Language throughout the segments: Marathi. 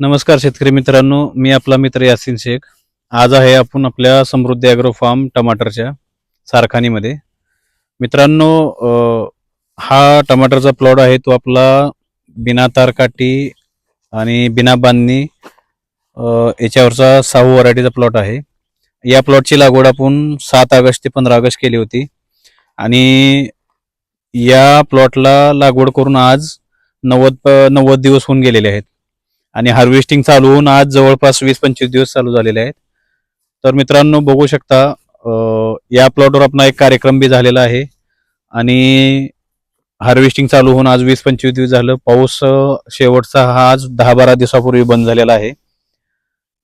नमस्कार शेतकरी मित्रांनो मी आपला मित्र यासिन शेख. आज आहे आपण आपल्या समृद्धी ॲग्रो फार्म टमाटरच्या सारखानीमध्ये मित्रांनो हा टमाटरचा प्लॉट आहे तो आपला बिना तारकाठी आणि बिना बांधणी याच्यावरचा साहू व्हरायटीचा प्लॉट आहे. या प्लॉटची लागवड आपण सात ऑगस्ट ते पंधरा ऑगस्ट केली होती. आणि या प्लॉटला लागवड करून आज नव्वद नव्वद दिवस होऊन गेलेले आहेत. आणि हार्वेस्टिंग चालू होऊन आज जवळपास वीस पंचवीस दिवस चालू झालेले आहेत. तर मित्रांनो बघू शकता या प्लॉटवर आपला एक कार्यक्रम बी झालेला आहे. आणि हार्वेस्टिंग चालू होऊन आज वीस पंचवीस दिवस झालं. पाऊस शेवटचा हा आज दहा बारा दिवसापूर्वी बंद झालेला आहे.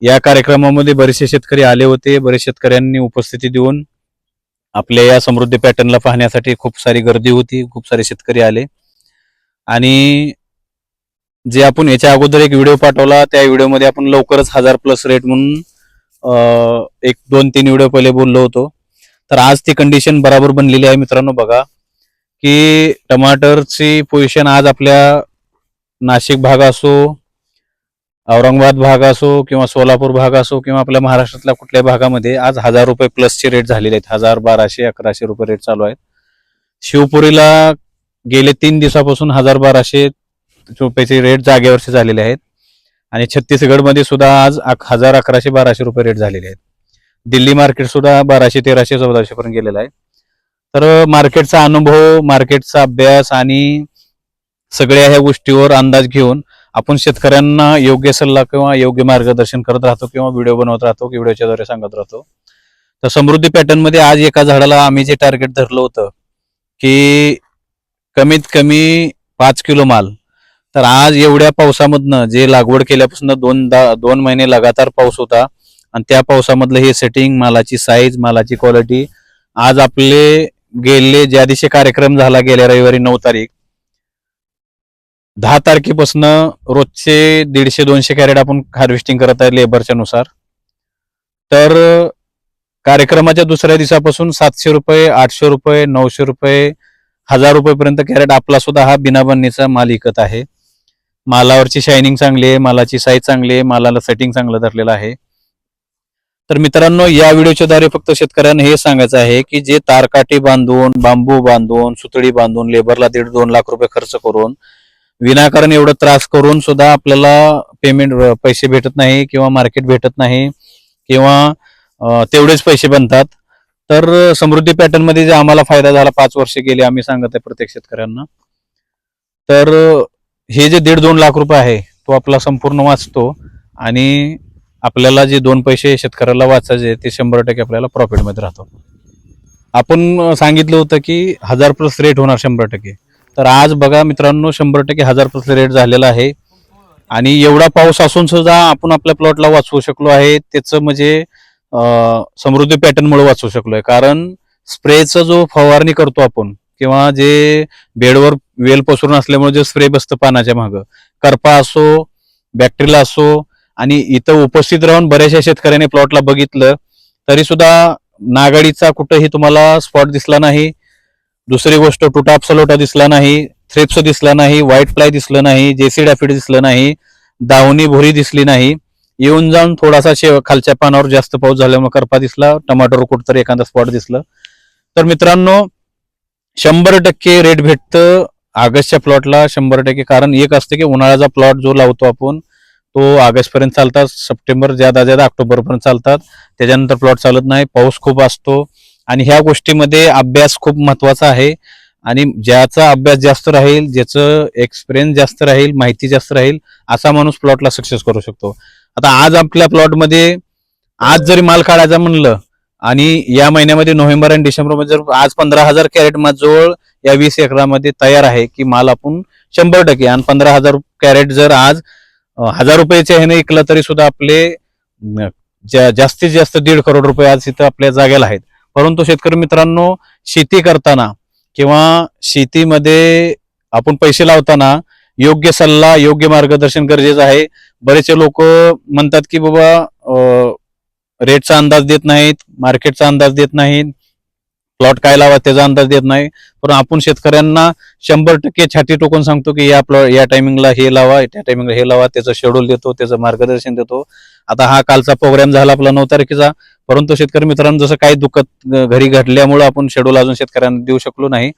या कार्यक्रमामध्ये बरेचसे शेतकरी आले होते. बरेच शेतकऱ्यांनी उपस्थिती देऊन आपल्या या समृद्धी पॅटर्नला पाहण्यासाठी खूप सारी गर्दी होती. खूप सारे शेतकरी आले. आणि जे आपण याच्या अगोदर एक व्हिडिओ पाठवला त्या व्हिडिओमध्ये आपण लवकरच हजार प्लस रेट म्हणून एक दोन तीन व्हिडिओ पहिले बोललो होतो. तर आज ती कंडिशन बराबर बनलेली आहे मित्रांनो बघा की टमाटरची पोझिशन आज आपल्या नाशिक भाग असो औरंगाबाद भाग असो किंवा सोलापूर भाग असो किंवा आपल्या महाराष्ट्रातल्या कुठल्याही भागामध्ये आज हजार रुपये प्लसचे रेट झालेले आहेत. हजार बाराशे अकराशे रुपये रेट चालू आहेत. शिवपुरीला गेले तीन दिवसापासून हजार बाराशे रुपयाचे रेट जागेवरचे झालेले आहेत. आणि छत्तीसगडमध्ये सुद्धा आज अक- हजार अकराशे बाराशे रुपये रेट झालेले आहेत. दिल्ली मार्केट सुद्धा बाराशे तेराशे चौदाशे पर्यंत गेलेला आहे. तर मार्केटचा अनुभव मार्केटचा अभ्यास आणि सगळ्या ह्या गोष्टीवर अंदाज घेऊन आपण शेतकऱ्यांना योग्य सल्ला किंवा योग्य मार्गदर्शन करत राहतो किंवा व्हिडिओ बनवत राहतो की व्हिडिओच्या द्वारे सांगत राहतो. तर समृद्धी पॅटर्नमध्ये आज एका झाडाला आम्ही जे टार्गेट धरलं होतं की कमीत कमी पाच किलो माल तर आज एवढ्या पावसामधनं जे लागवड केल्यापासून दोन दोन महिने लगातार पाऊस होता आणि त्या पावसामधलं हे सेटिंग मालाची साईज मालाची क्वालिटी आज आपले गेले ज्या दिवशी कार्यक्रम झाला गेल्या रविवारी नऊ तारीख दहा तारखेपासून रोजचे दीडशे दोनशे कॅरेट आपण हार्वेस्टिंग करत आहे लेबरच्या नुसार. तर कार्यक्रमाच्या दुसऱ्या दिवसापासून सातशे रुपये आठशे रुपये नऊशे रुपये हजार रुपयेपर्यंत कॅरेट आपला सुद्धा हा बिनाबंदीचा माल विकत आहे. मालावरची शायनिंग चांगली आहे मालाची साईज चांगली आहे मालाला सेटिंग चांगलं धरलेलं आहे. तर मित्रांनो या व्हिडिओच्या द्वारे फक्त शेतकऱ्यांना हे सांगायचं आहे की जे तारकाठी बांधून बांबू बांधून सुतळी बांधून लेबरला दीड दोन लाख रुपये खर्च करून विनाकारण एवढं त्रास करून सुद्धा आपल्याला पेमेंट पैसे भेटत नाही किंवा मार्केट भेटत नाही किंवा तेवढेच पैसे बनतात. तर समृद्धी पॅटर्नमध्ये जे आम्हाला फायदा झाला पाच वर्ष गेले आम्ही सांगत आहे प्रत्येक शेतकऱ्यांना. तर हे जे दीड दोन लाख रुपये आहे तो आपला संपूर्ण वाचतो आणि आपल्याला जे दोन पैसे शेतकऱ्याला वाचायचे ते शंभर टक्के आपल्याला प्रॉफिटमध्ये राहतो. आपण सांगितलं होतं की हजार प्लस रेट होणार शंभर टक्के. तर आज बघा मित्रांनो शंभर टक्के हजार प्लस रेट झालेला आहे. आणि एवढा पाऊस असून सुद्धा आपण आपल्या प्लॉटला वाचवू शकलो आहे. त्याचं म्हणजे समृद्धी पॅटर्नमुळे वाचवू शकलो आहे. कारण स्प्रेचा जो फवारणी करतो आपण किंवा जे बेडवर वेल पसरून असल्यामुळे जे स्प्रे बसतं पानाच्या मागं. करपा असो बॅक्टेरिया असो आणि इथं उपस्थित राहून बऱ्याचशा शेतकऱ्याने प्लॉटला बघितलं तरी सुद्धा नागाडीचा कुठंही तुम्हाला स्पॉट दिसला नाही. दुसरी गोष्ट टुटाप सलोटा दिसला नाही थ्रिप्स दिसला नाही व्हाईट फ्लाय दिसलं नाही जेसी डॅफिड दिसलं नाही दावणी भुरी दिसली नाही. येऊन जाऊन थोडासा शेव खालच्या पानावर जास्त पाऊस झाल्यामुळे करपा दिसला टमाटोवर कुठतरी एखादा स्पॉट दिसलं. तर मित्रांनो शंभर टक्के रेट भेटतं ऑगस्टच्या प्लॉटला शंभर टक्के कारण एक असतं की उन्हाळ्याचा प्लॉट जो लावतो आपण तो ऑगस्ट पर्यंत चालतात सप्टेंबर ज्यादा ज्यादा ऑक्टोबर पर्यंत चालतात. त्याच्यानंतर प्लॉट चालत नाही पाऊस खूप असतो आणि ह्या गोष्टीमध्ये अभ्यास खूप महत्त्वाचा आहे. आणि ज्याचा अभ्यास जास्त राहील ज्याचं एक्सपिरियन्स जास्त राहील माहिती जास्त राहील असा माणूस प्लॉटला सक्सेस करू शकतो. आता आज आपल्या प्लॉटमध्ये आज जरी माल काढायचा म्हणलं आणि या महिन्यामध्ये नोव्हेंबर आणि डिसेंबरमध्ये जर आज पंधरा हजार कॅरेट माझजवळ या वीस एकरामध्ये तयार आहे की माल आपण शंभर टक्के आणि पंधरा हजार कॅरेट जर आज हजार रुपयाच्या ह्याने विकलं तरी सुद्धा आपले जा- जास्तीत जास्त दीड करोड रुपये आज इथं आपल्या जागेला आहेत. परंतु शेतकरी मित्रांनो शेती करताना किंवा शेतीमध्ये आपण पैसे लावताना योग्य सल्ला योग्य मार्गदर्शन गरजेचं आहे. बरेचसे लोक म्हणतात की बाबा रेटचा अंदाज देत नाहीत मार्केटचा अंदाज देत नाहीत. प्लॉट काय लावा त्याचा अंदाज देत नाही. पण आपण शेतकऱ्यांना शंभर टक्के छाती टोकून सांगतो की या प्लॉट या टायमिंगला हे लावा त्या टायमिंगला हे लावा त्याचं शेड्यूल देतो त्याचं मार्गदर्शन देतो. आता हा कालचा प्रोग्राम झाला आपला नऊ तारखेचा. परंतु शेतकरी मित्रांनो जसं काही दुःखत घरी घडल्यामुळे आपण शेड्यूल अजून शेतकऱ्यांना देऊ शकलो नाही.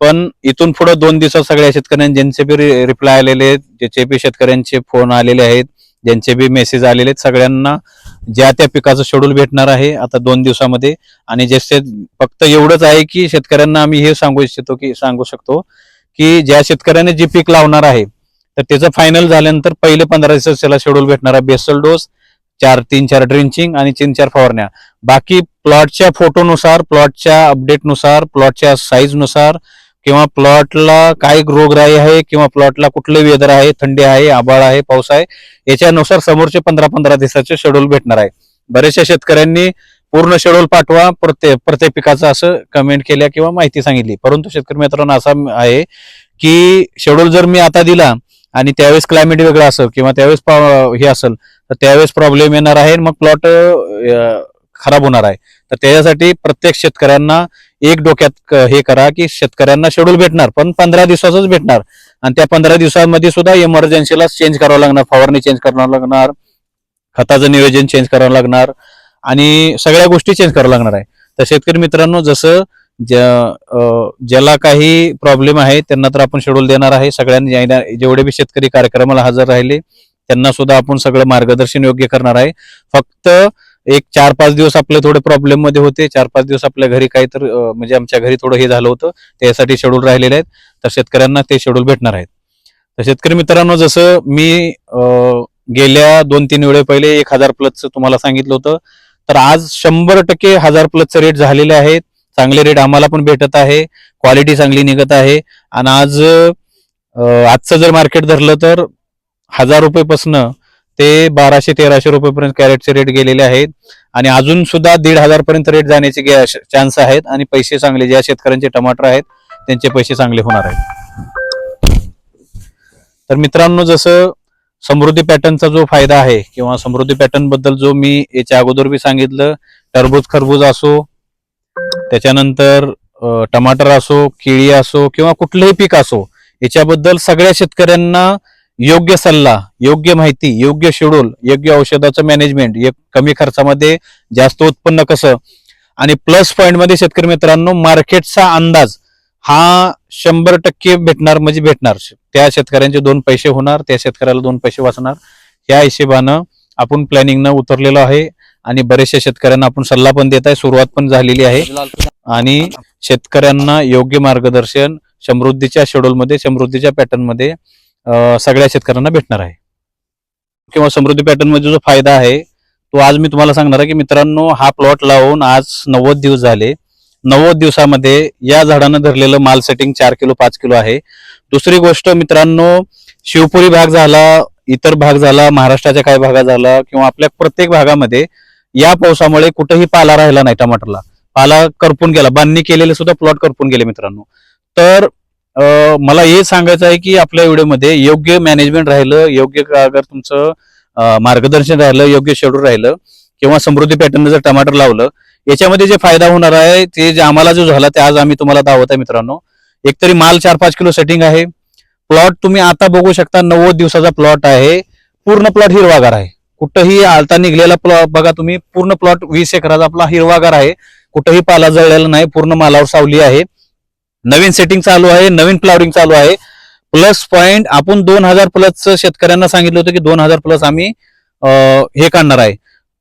पण इथून पुढे दोन दिवसात सगळ्या शेतकऱ्यांनी ज्यांचे बी रिप्लाय आलेले आहेत ज्याचे बी शेतकऱ्यांचे फोन आलेले आहेत ज्यांचे बी मेसेज आलेले आहेत सगळ्यांना ज्या त्या पिकाचं शेड्यूल भेटणार आहे आता दोन दिवसामध्ये. आणि जसे फक्त एवढंच आहे की शेतकऱ्यांना आम्ही हे सांगू इच्छितो की सांगू शकतो की ज्या शेतकऱ्याने जे पीक लावणार आहे तर त्याचं फायनल झाल्यानंतर पहिले पंधरा दिवस त्याला शेड्यूल भेटणार आहे बेसल डोस चार तीन चार ड्रिंचिंग आणि तीन चार फवारण्या. बाकी प्लॉटच्या फोटोनुसार प्लॉटच्या अपडेटनुसार प्लॉटच्या साईजनुसार किंवा प्लॉटला काय रोगराई आहे किंवा प्लॉटला कुठले वेदर आहे थंडी आहे आबाळ आहे पाऊस आहे याच्यानुसार समोरचे पंधरा पंधरा दिवसाचे शेड्यूल भेटणार आहे. बरेचशा शेतकऱ्यांनी पूर्ण शेड्यूल पाठवा प्रत्येक प्रत्येक पिकाचं असं कमेंट केल्या किंवा माहिती सांगितली. परंतु शेतकरी मित्रांनो असा आहे की शेड्यूल जर मी आता दिला आणि त्यावेळेस क्लायमेट वेगळं असेल किंवा त्यावेळेस हे असेल तर त्यावेळेस प्रॉब्लेम येणार आहे आणि मग प्लॉट खराब होणार आहे. तर त्याच्यासाठी प्रत्येक शेतकऱ्यांना एक डोक्यात क- हे करा की शेतकऱ्यांना शेड्यूल भेटणार पण पंधरा दिवसाचंच भेटणार. आणि त्या पंधरा दिवसामध्ये सुद्धा इमर्जन्सीला चेंज करावं लागणार फवारणी चेंज करावं लागणार खताचं नियोजन चेंज करावं लागणार आणि सगळ्या गोष्टी चेंज करावं लागणार आहे. तर शेतकरी मित्रांनो जसं ज्या- ज्याला काही प्रॉब्लेम आहे त्यांना तर आपण शेड्यूल देणार आहे. सगळ्यांनी जेवढे बी शेतकरी कार्यक्रमाला हजर राहिले त्यांना सुद्धा आपण सगळं मार्गदर्शन योग्य करणार आहे. फक्त एक चार पाच दिवस आपले थोडे प्रॉब्लेममध्ये होते. चार पाच दिवस आपल्या घरी काही तर म्हणजे आमच्या घरी थोडं हे झालं होतं. त्यासाठी शेड्यूल राहिलेले आहेत. तर शेतकऱ्यांना ते शेड्यूल भेटणार आहेत. तर शेतकरी मित्रांनो जसं मी गेल्या दोन तीन वेळे पहिले एक हजार प्लसचं तुम्हाला सांगितलं होतं. तर आज शंभर टक्के हजार प्लसचे रेट झालेले आहेत. चांगले रेट आम्हाला पण भेटत आहे. क्वालिटी चांगली निघत आहे. आणि आज आजचं जर मार्केट धरलं तर हजार रुपयेपासनं ते बाराशे तेराशे रुपयेपर्यंत कॅरेटचे रेट गेलेले आहेत. आणि अजून सुद्धा दीड हजार पर्यंत रेट जाण्याचे चान्स आहेत. आणि पैसे चांगले ज्या शेतकऱ्यांचे टमाटर आहेत त्यांचे पैसे चांगले होणार आहेत. तर मित्रांनो जसं समृद्धी पॅटर्नचा जो फायदा आहे किंवा समृद्धी पॅटर्नबद्दल जो मी याच्या अगोदर बी सांगितलं टरबूज खरबूज असो त्याच्यानंतर टमाटर असो केळी असो किंवा कुठलंही पीक असो याच्याबद्दल सगळ्या शेतकऱ्यांना योग्य सल्ला योग्य माहिती योग्य शेड्यूल योग्य औषधाचं मॅनेजमेंट एक कमी खर्चामध्ये जास्त उत्पन्न कसं? आणि प्लस पॉईंटमध्ये शेतकरी मित्रांनो मार्केटचा अंदाज हा शंभर टक्के भेटणार म्हणजे भेटणार. त्या शेतकऱ्यांचे दोन पैसे होणार त्या शेतकऱ्याला दोन पैसे वाचणार. या हिशेबानं आपण प्लॅनिंगनं उतरलेलो आहे आणि बरेचशा शेतकऱ्यांना आपण सल्ला पण देत आहे. सुरुवात पण झालेली आहे. आणि शेतकऱ्यांना योग्य मार्गदर्शन समृद्धीच्या शेड्यूलमध्ये समृद्धीच्या पॅटर्नमध्ये सगळ्या शेतकऱ्यांना भेटणार आहे. किंवा समृद्धी पॅटर्नमध्ये जो फायदा आहे तो आज मी तुम्हाला सांगणार आहे की मित्रांनो हा प्लॉट लावून आज नव्वद दिवस झाले. नव्वद दिवसामध्ये या झाडानं धरलेलं माल सेटिंग चार किलो पाच किलो आहे. दुसरी गोष्ट मित्रांनो शिवपुरी भाग झाला इतर भाग झाला महाराष्ट्राच्या काही भागात झाला किंवा आपल्या प्रत्येक भागामध्ये या पावसामुळे कुठेही पाला राहिला नाही टमाटरला. पाला करपून गेला. बांधणी केलेले सुद्धा प्लॉट करपून गेले मित्रांनो. तर मला हे सांगायचं आहे की आपल्या व्हिडिओमध्ये योग्य मॅनेजमेंट राहिलं योग्य अगर तुमचं मार्गदर्शन राहिलं योग्य शेड्यूल राहिलं किंवा समृद्धी पॅटर्न जर टमाटर लावलं याच्यामध्ये जे फायदा होणार आहे ते जे आम्हाला जो झाला ते आज आम्ही तुम्हाला दावत आहे मित्रांनो. एकतरी माल चार पाच किलो सेटिंग आहे. प्लॉट तुम्ही आता बघू शकता नव्वद दिवसाचा प्लॉट आहे. पूर्ण प्लॉट हिरवागार आहे. कुठंही आलता निघलेला प्लॉट बघा तुम्ही पूर्ण प्लॉट वीस एकराचा आपला हिरवागार आहे. कुठंही पाला जळलेला नाही पूर्ण मालावर सावली आहे. नवीन सेटिंग चालू आहे नवीन फ्लावरिंग चालू आहे. प्लस पॉइंट आपण दोन हजार प्लस शेतकऱ्यांना सांगितलं होतं की दोन हजार प्लस आम्ही हे काढणार आहे.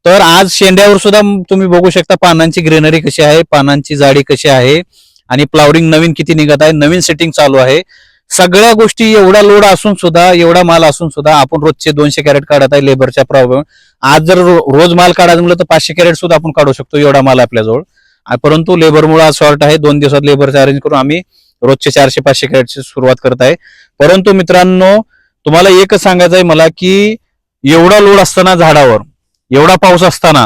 तर आज शेंड्यावर सुद्धा तुम्ही बघू शकता पानांची ग्रेनरी कशी आहे पानांची जाडी कशी आहे आणि फ्लावरिंग नवीन किती निघत आहे नवीन सेटिंग चालू आहे. सगळ्या गोष्टी एवढा लोड असून सुद्धा एवढा माल असून सुद्धा आपण रोजचे दोनशे कॅरेट काढत आहे लेबरच्या प्रॉब्लेम आज जर रोज माल काढायचं म्हटलं तर पाचशे कॅरेट सुद्धा आपण काढू शकतो एवढा माल आपल्याजवळ. परंतु लेबरमुळे आज शॉर्ट आहे. दोन दिवसात लेबरचे अरेंज करून आम्ही रोजचे चारशे पाचशे कॅरेटची सुरुवात करत आहे. परंतु मित्रांनो तुम्हाला एकच सांगायचं आहे मला की एवढा लोड असताना झाडावर एवढा पाऊस असताना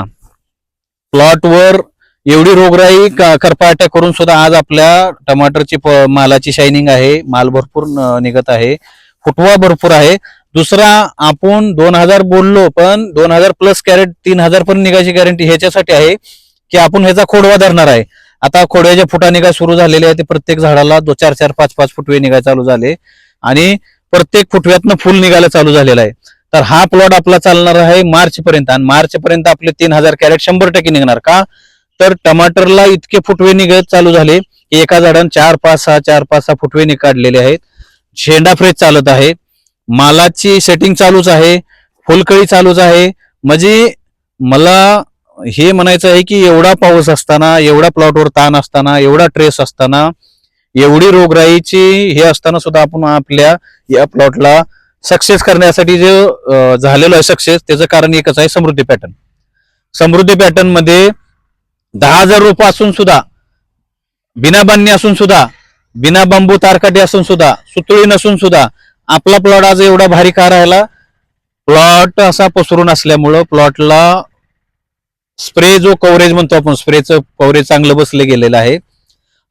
प्लॉटवर एवढी रोगराई करपाट्या करून सुद्धा आज आपल्या टमाटरची मालाची शायनिंग आहे. माल भरपूर निघत आहे. फुटवा भरपूर आहे. दुसरा आपण दोन हजार बोललो पण दोन हजार प्लस कॅरेट तीन हजार पण निघायची गॅरंटी ह्याच्यासाठी आहे. की आपण ह्याचा खोडवा धरणार आहे. आता खोडव्याच्या फुटा निघाय सुरू झालेले आहे ते प्रत्येक झाडाला दो चार चार पाच पाच फुटवे निघाय चालू झाले. आणि प्रत्येक फुटव्यातनं फुल निघायला चालू झालेलं आहे. तर हा प्लॉट आपला चालणार आहे मार्च पर्यंत आणि मार्च पर्यंत आपले तीन हजार कॅरेट शंभर टक्के निघणार का? तर टमाटरला इतके फुटवे निघत चालू झाले की एका झाडानं चार पाच सहा चार पाच सहा फुटवे नि- काढलेले आहेत. शेंडा फ्रेश चालत आहे. मालाची सेटिंग चालूच आहे. फुलकळी चालूच आहे. म्हणजे मला हे म्हणायचं आहे की एवढा पाऊस असताना एवढा प्लॉटवर ताण असताना एवढा ट्रेस असताना एवढी रोगराईची हे असताना सुद्धा आपण आपल्या या प्लॉटला सक्सेस करण्यासाठी जे झालेलं आहे सक्सेस त्याचं कारण एकच आहे समृद्धी पॅटर्न समृद्धी पॅटर्नमध्ये दहा हजार रुपये असून सुद्धा बिना बांधणी असून सुद्धा बिना बांबू तारकाटी असून सुद्धा सुतळी नसून सुद्धा आपला प्लॉट आज एवढा भारी का राहिला? प्लॉट असा पसरून असल्यामुळं प्लॉटला स्प्रे जो कव्हरेज म्हणतो आपण स्प्रेचं कव्हरेज चांगलं बसलं गेलेलं आहे.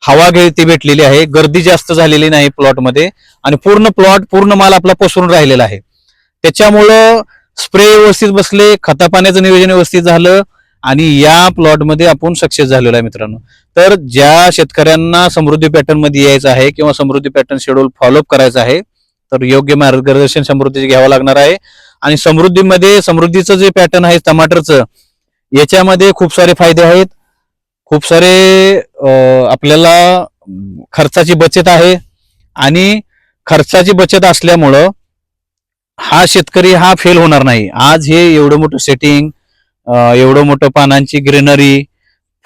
हवा गळती भेटलेली आहे गर्दी जास्त झालेली नाही प्लॉटमध्ये आणि पूर्ण प्लॉट पूर्ण माल आपला पसरून राहिलेला आहे. त्याच्यामुळं स्प्रे व्यवस्थित बसले खतापाण्याचं नियोजन व्यवस्थित झालं आणि या प्लॉटमध्ये आपण सक्सेस झालेलो आहे मित्रांनो. तर ज्या शेतकऱ्यांना समृद्धी पॅटर्नमध्ये यायचं आहे किंवा समृद्धी पॅटर्न शेड्यूल फॉलोअप करायचं आहे तर योग्य मार्गदर्शन समृद्धीचे घ्यावं लागणार आहे. आणि समृद्धीमध्ये समृद्धीचं जे पॅटर्न आहे टमाटरचं याच्यामध्ये खूप सारे फायदे आहेत. खूप सारे आपल्याला खर्चाची बचत आहे. आणि खर्चाची बचत असल्यामुळं हा शेतकरी हा फेल होणार नाही. आज हे एवढं मोठं सेटिंग एवढं मोठं पानांची ग्रीनरी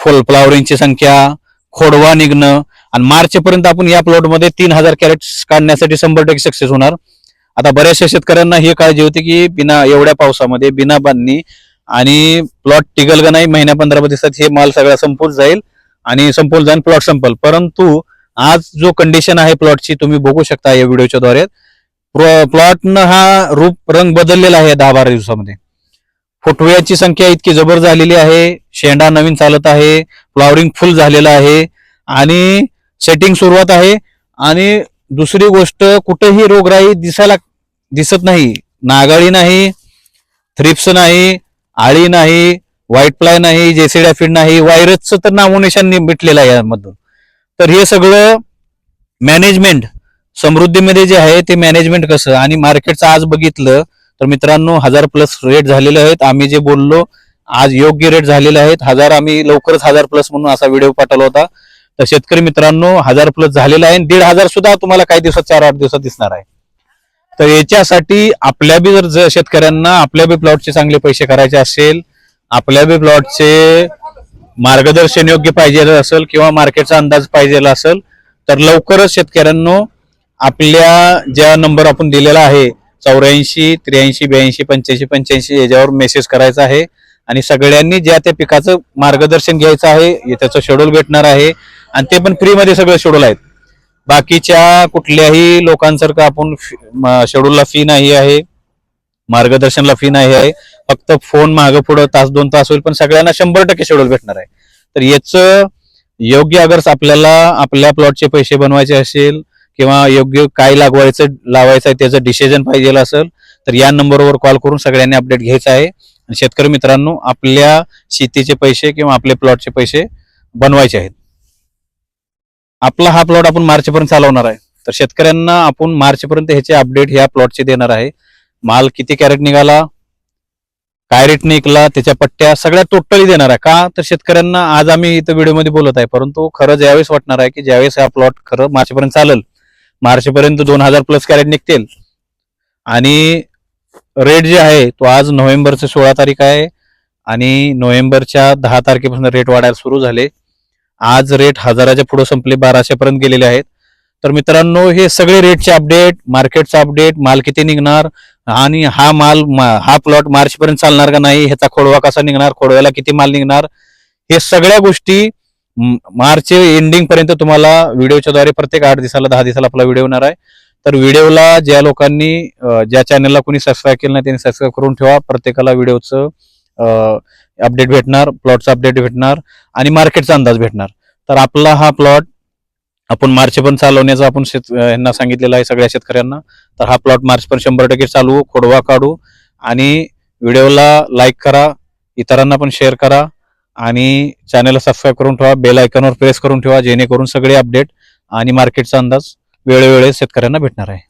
फुल फ्लावरिंगची संख्या खोडवा निघणं आणि मार्च पर्यंत आपण या प्लॉटमध्ये तीन हजार कॅरेट काढण्यासाठी शंभर टक्के सक्सेस होणार. आता बऱ्याचशा शेतकऱ्यांना ही काळजी होती की बिना एवढ्या पावसामध्ये बिना बांधणी आणि प्लॉट टिकल का नाही महिन्या पंधरा दिवसात हे माल सगळा संपून जाईल आणि संपून जाईल प्लॉट संपल. परंतु आज जो कंडिशन आहे प्लॉटची तुम्ही बघू शकता या व्हिडिओच्या द्वारे. प्लॉटनं हा रूप रंग बदललेला आहे दहा बारा दिवसामध्ये. फुटव्याची संख्या इतकी जबर झालेली आहे शेंडा नवीन चालत आहे फ्लॉवरिंग फुल झालेलं आहे आणि सेटिंग सुरुवात आहे. आणि दुसरी गोष्ट कुठेही रोगराई दिसायला दिसत नाही. नागाळी नाही थ्रिप्स नाही आळी नाही व्हाईट फ्लाय नाही जेसिडाफिड नाही व्हायरसचं तर नामोनिशान मिटलेलं आहे यामधून. तर हे सगळं मॅनेजमेंट समृद्धीमध्ये जे आहे ते मॅनेजमेंट कसं? आणि मार्केटचं आज बघितलं तर मित्रांनो हजार प्लस रेट झालेले आहेत. आम्ही जे बोललो आज योग्य रेट झालेले आहेत. हजार आम्ही लवकरच हजार प्लस म्हणून असा व्हिडिओ पाठवला होता. तर शेतकरी मित्रांनो हजार प्लस झालेला आहे दीड हजार सुद्धा तुम्हाला काही दिवसात चार आठ दिवसात दिसणार आहे. तर याच्यासाठी आपल्या बी जर ज- शेतकऱ्यांना आपल्या बी प्लॉटचे चांगले पैसे करायचे असेल आपल्या बी प्लॉटचे मार्गदर्शन योग्य पाहिजे असेल किंवा मार्केटचा अंदाज पाहिजे असेल तर लवकरच शेतकऱ्यांनो आपल्या ज्या नंबर आपण दिलेला आहे चौऱ्याऐंशी त्र्याऐंशी ब्याऐंशी पंच्याऐंशी पंच्याऐंशी याच्यावर मेसेज करायचा आहे. आणि सगळ्यांनी ज्या त्या पिकाचं मार्गदर्शन घ्यायचं आहे त्याचं शेड्यूल भेटणार आहे. आणि ते पण फ्रीमध्ये सगळं शेड्यूल आहेत. बाकीच्या कुठल्याही लोकांसारखं आपण शेड्यूलला फी नाही आहे मार्गदर्शनला फी नाही आहे फक्त फोन मागं पुढं तास दोन तास होईल पण सगळ्यांना शंभर टक्के शेड्यूल भेटणार आहे. तर याचं योग्य अगर आपल्याला आपल्या प्लॉटचे पैसे बनवायचे असेल किंवा योग्य काय लागवायचं लावायचं आहे त्याचं डिसिजन पाहिजे असेल तर या नंबरवर कॉल करून सगळ्यांनी अपडेट घ्यायचा आहे. आणि शेतकरी मित्रांनो आपल्या शेतीचे पैसे किंवा आपले प्लॉटचे पैसे बनवायचे आहेत. आपला हा प्लॉट आपण मार्चपर्यंत चालवणार आहे. तर शेतकऱ्यांना आपण मार्चपर्यंत ह्याचे अपडेट ह्या प्लॉटचे देणार आहे. माल किती कॅरेट निघाला काय रेट निघला त्याच्या पट्ट्या सगळ्या टोटली देणार आहे. का? तर शेतकऱ्यांना आज आम्ही इथं व्हिडिओमध्ये बोलत आहे. परंतु खरं ज्यावेळेस वाटणार आहे की ज्यावेळेस हा प्लॉट खरं मार्चपर्यंत चालेल मार्चपर्यंत दोन हजार प्लस कॅरेट निघतील. आणि रेट जे आहे तो आज नोव्हेंबरचं सोळा तारीख आहे. आणि नोव्हेंबरच्या दहा तारखेपासून रेट वाढायला सुरू झाले. आज रेट हजाराच्या पुढे संपले बाराशे पर्यंत गेलेले आहेत. तर मित्रांनो हे सगळे रेटचे अपडेट मार्केटचा अपडेट माल किती निघणार आणि हा माल हा प्लॉट मार्च पर्यंत चालणार का नाही ह्याचा खोडवा कसा निघणार खोडव्याला किती माल निघणार हे सगळ्या गोष्टी मार्च एंडिंग पर्यंत तुम्हाला व्हिडिओच्या द्वारे प्रत्येक आठ दिवसाला दहा दिवसाला आपला व्हिडिओ येणार आहे. तर व्हिडिओला ज्या लोकांनी ज्या चॅनलला कोणी सबस्क्राईब केलं नाही त्यांनी सबस्क्राईब करून ठेवा. प्रत्येकाला व्हिडिओचं अपडेट भेटणार प्लॉटचा अपडेट भेटणार आणि मार्केटचा अंदाज भेटणार. तर आपला हा प्लॉट आपण मार्च पण चालवण्याचं आपण शेत यांना सांगितलेलं आहे सगळ्या शेतकऱ्यांना. तर हा प्लॉट मार्च पण शंभर टक्के चालवू खोडवा काढू आणि व्हिडिओला लाईक करा इतरांना पण शेअर करा आणि चॅनलला सबस्क्राईब करून ठेवा बेल आयकॉनवर प्रेस करून ठेवा जेणेकरून सगळे अपडेट आणि मार्केटचा अंदाज वेळोवेळी शेतकऱ्यांना भेटणार आहे.